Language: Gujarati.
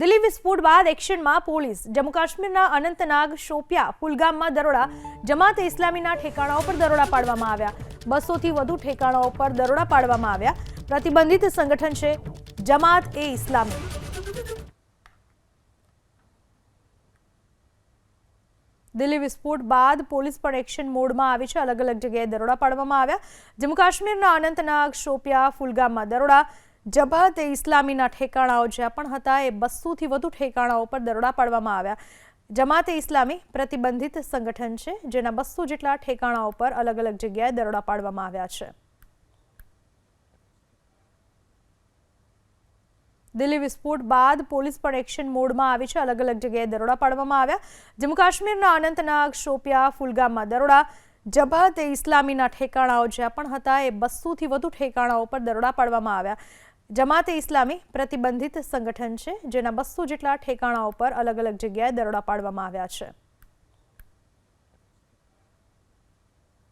દલીવિસ્પોર્ટ બાદ એક્શનમાં પોલીસ જમ્મુ કાશ્મીરના અનંતનાગ શોપિયા ફુલગામમાં દરોડા જમાત એ ઇસ્લામીના ઠેકાણાઓ પર દરોડા પાડવામાં આવ્યા 200 થી વધુ ઠેકાણાઓ પર દરોડા પાડવામાં આવ્યા પ્રતિબંધિત સંગઠન છે જમાત એ ઇસ્લામી દલીવિસ્પોર્ટ બાદ પોલીસ પર એક્શન મોડમાં આવી છે અલગ અલગ જગ્યાએ દરોડા પાડવામાં આવ્યા જમ્મુ કાશ્મીરના અનંતનાગ શોપિયા ફુલગામમાં દરોડા જમાત એ ઇસ્લામી ના ઠેકાણાઓ જ્યાં પણ હતા એ 200 થી વધુ ઠેકાણાઓ પર દરોડા પાડવામાં આવ્યા જમાત એ ઇસ્લામી પ્રતિબંધિત સંગઠન છે જેના 200 જેટલા ઠેકાણાઓ પર અલગ અલગ જગ્યાએ દરોડા પાડવામાં આવ્યા છે દિલ્હી વિસ્ફોટ બાદ પોલીસ પર એક્શન મોડમાં આવી છે અલગ અલગ જગ્યાએ દરોડા પાડવામાં આવ્યા જેમ કાશ્મીરના અનંતનાગ શોપિયા ફૂલગામમાં દરોડા જમાત એ ઇસ્લામી ના ઠેકાણાઓ જ્યાં પણ હતા એ 200 થી વધુ ઠેકાણાઓ પર દરોડા પાડવામાં આવ્યા જમાતે ઇસ્લામી પ્રતિબંધિત સંગઠન છે જેના બસો જેટલા ઠેકાણાઓ પર અલગ અલગ જગ્યાએ દરોડા પાડવામાં આવ્યા છે